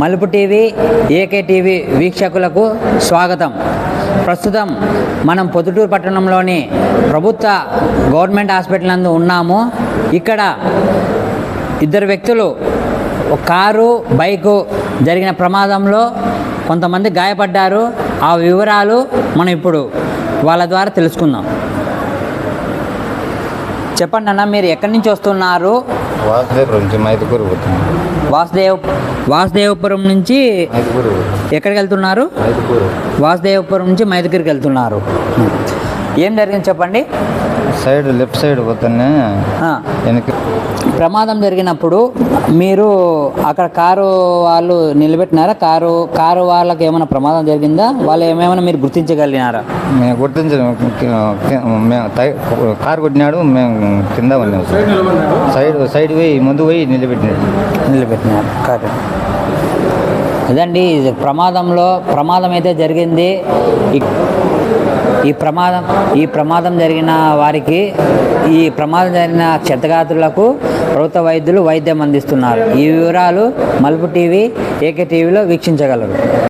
మలుపు TV AK TV వీక్షకులకు స్వాగతం. ప్రస్తుతం మనం పొద్దుటూరు పట్టణంలోని ప్రభుత్వ గవర్నమెంట్ హాస్పిటల్ నందు ఉన్నాము. ఇక్కడ ఇద్దరు వ్యక్తులు కారు బైకు జరిగిన ప్రమాదంలో కొంతమంది గాయపడ్డారు. ఆ వివరాలు మనం ఇప్పుడు వాళ్ళ ద్వారా తెలుసుకుందాం. చెప్పండి అన్న మీరు ఎక్కడి నుంచి వస్తున్నారు? వాసుదేపురం నుంచి మైదుకూరు పోతుంది వాసుదేవ్ వాసుదేవపురం నుంచి మైదుకూరు ఎక్కడికి వెళ్తున్నారు? మైదుకూరు. వాసుదేవపురం నుంచి మైదుగిరికి వెళ్తున్నారు. ఏం జరిగింది చెప్పండి? సైడ్ లెఫ్ట్ సైడ్ పోతేనే ఆ, వెనక్కి ప్రమాదం జరిగినప్పుడు మీరు అక్కడ కారు వాళ్ళు నిలబెట్టినారా? కారు కారు వాళ్ళకి ఏమైనా ప్రమాదం జరిగిందా? వాళ్ళు ఏమేమైనా మీరు గుర్తించగలిగినారా? మేము గుర్తించాము మేము కారు కొట్టినాడు మేము కింద సైడ్ సైడ్ పోయి ముందు పోయి నిలబెట్టినాడు నిలబెట్టినారు. కారు అదండి ఇది ప్రమాదంలో ప్రమాదం అయితే జరిగింది. ఈ- ఈ ప్రమాదం ఈ ప్రమాదం జరిగిన వారికి ఈ ప్రమాదం జరిగిన క్షతగాతులకు ప్రభుత్వ వైద్యులు వైద్యం అందిస్తున్నారు. ఈ వివరాలు మలుపు టీవీ ఏకే టీవీలో వీక్షించగలరు.